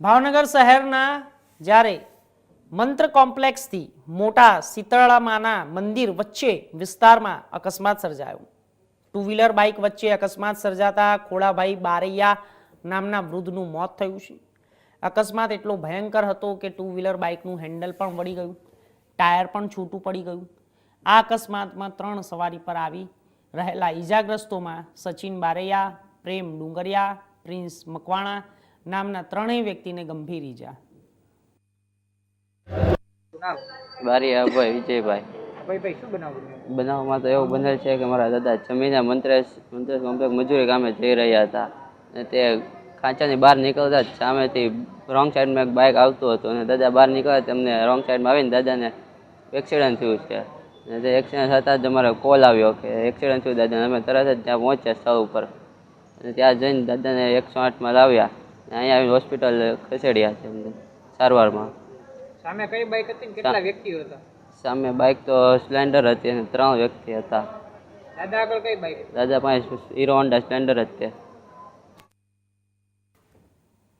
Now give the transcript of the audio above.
ભાવનગર શહેરના જ્યારે મંત્ર કોમ્પ્લેક્સથી મોટા શીતળામાના મંદિર વચ્ચે વિસ્તારમાં અકસ્માત સર્જાયો. ટુ વ્હીલર બાઇક વચ્ચે અકસ્માત સર્જાતા ખોડાભાઈ બારૈયા નામના વૃદ્ધનું મોત થયું છે. અકસ્માત એટલો ભયંકર હતો કે ટુ વ્હીલર બાઇકનું હેન્ડલ પણ વળી ગયું. ટાયર પણ છૂટું પડી ગયું. આ અકસ્માતમાં ત્રણ સવારી પર આવી રહેલા ઈજાગ્રસ્તોમાં સચિન બારૈયા, પ્રેમ ડુંગરિયા, પ્રિન્સ મકવાણા નામના ત્રણેય વ્યક્તિને ગંભીર ઈજા. બારી ભાઈ વિજયભાઈ. ભાઈ ભાઈ શું બનાવું બનાવમાં તો એવું બનેલ છે કે મારા દાદા જમીને મંત્રેશ મંત્રેશ કોમ્પ્લેક્સ મજૂરી કામે જઈ રહ્યા હતા. અને તે ખાંચાની બહાર નીકળતા જ સામેથી રોંગ સાઈડમાં એક બાઇક આવતું હતું અને દાદા બહાર નીકળ્યા તેમને રોંગ સાઈડમાં આવીને દાદાને એક્સિડન્ટ થયું છે. અને તે એક્સિડન્ટ થતાં જ અમારો કોલ આવ્યો કે એક્સિડન્ટ થયું દાદાને અમે તરત જ ત્યાં પહોંચ્યા સ્થળ ઉપર. અને ત્યાં જઈને દાદાને એકસો આઠમાં લાવ્યા. અહીંયા આવી હોસ્પિટલ ખસેડ્યા છે અમને સારવારમાં. સામે કઈ બાઈક હતી ને કેટલા વ્યક્તિઓ હતા? સામે બાઇક તો સ્પ્લેન્ડર હતી અને ત્રણ વ્યક્તિ હતા. દાદા આગળ કઈ બાઇક દાદા પાસે હીરો હોન્ડા સ્પ્લેન્ડર જ તે.